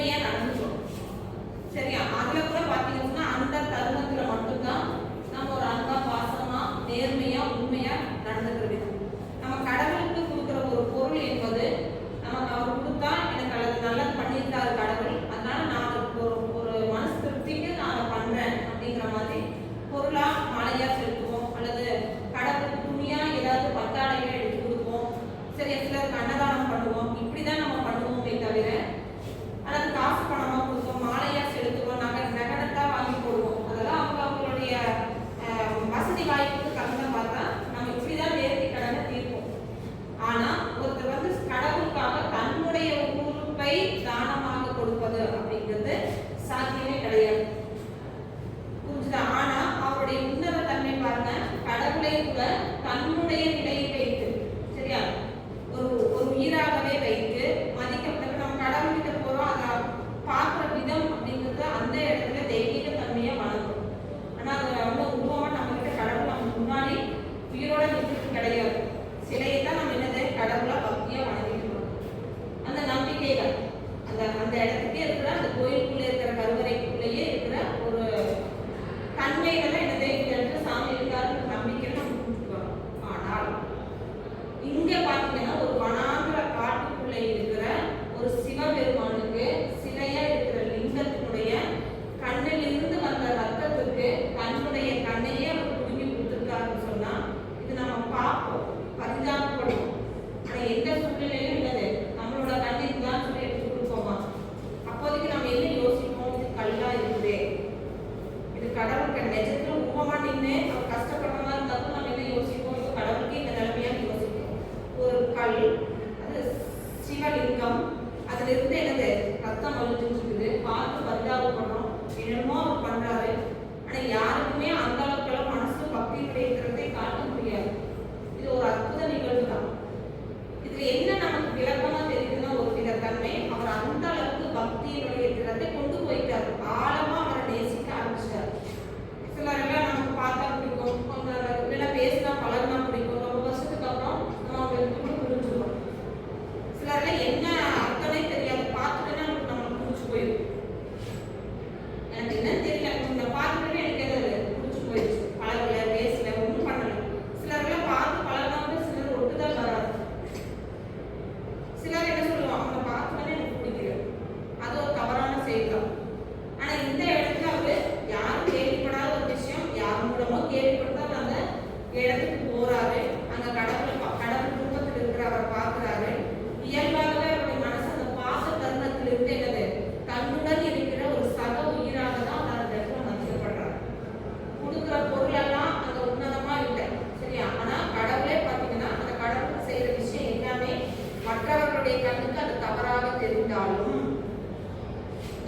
உண்மையா நடந்துக்கணும். சரியா? அதுல கூட பாத்தீங்கன்னா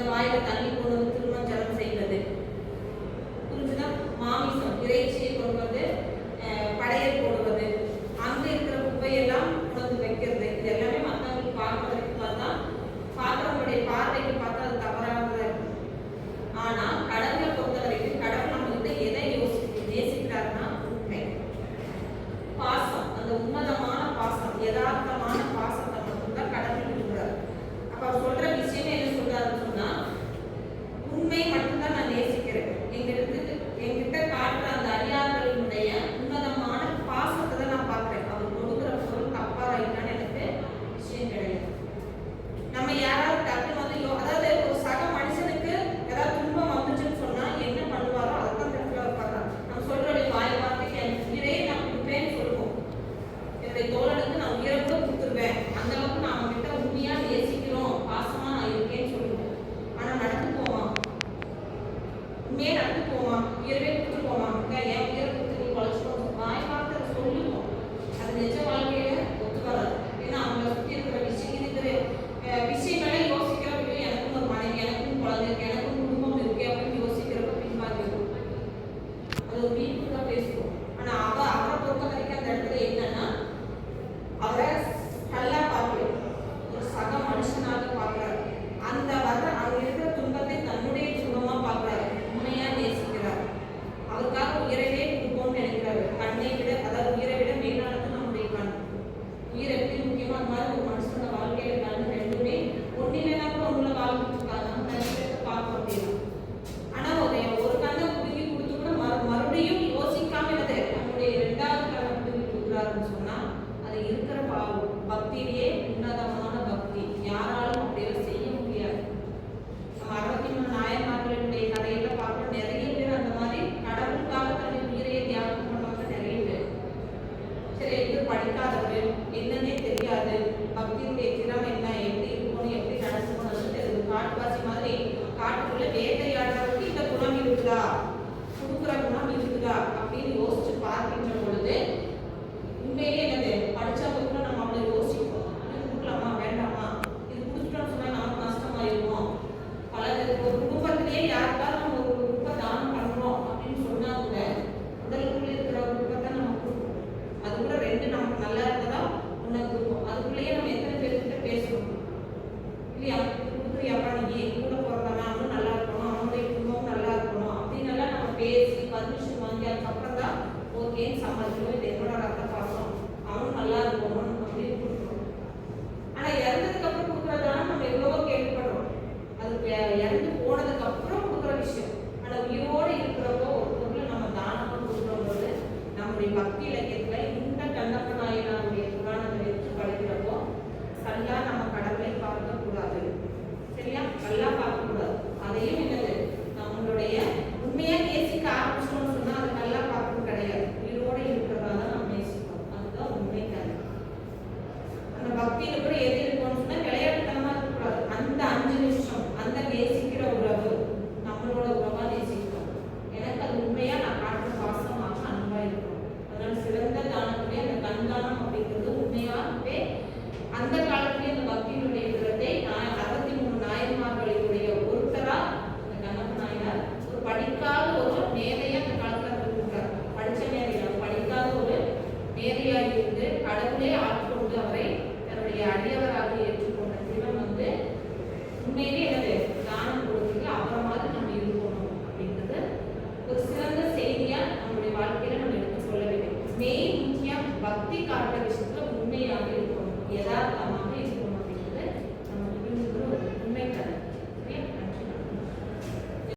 இந்த வாயில தண்ணி போடுவது திருமஞ்சனம் செய்வது. புரிஞ்சுதான் மாமி அவரை கல்லா பார்க்கல ஒரு சக மனுஷனாக பார்க்குறாரு. அந்த அவர் இருக்கிற துன்பத்தை தன்னுடைய சுகமாக பார்க்குறாரு. உண்மையாக நேசிக்கிறார். அவருக்காக உயிரவே கொடுப்போம்னு நினைக்கிறாரு. கண்ணை விட அதாவது உயிரை விட மேலானது நம்முடைய கண். உயிர் எப்படி முக்கியமாக மாதிரி ஒரு மனுஷனோட வாழ்க்கையில கண் ரெண்டுமே ஒன்றில் இல்லாமல் உள்ள வாழ்க்கை பார்க்க முடியும்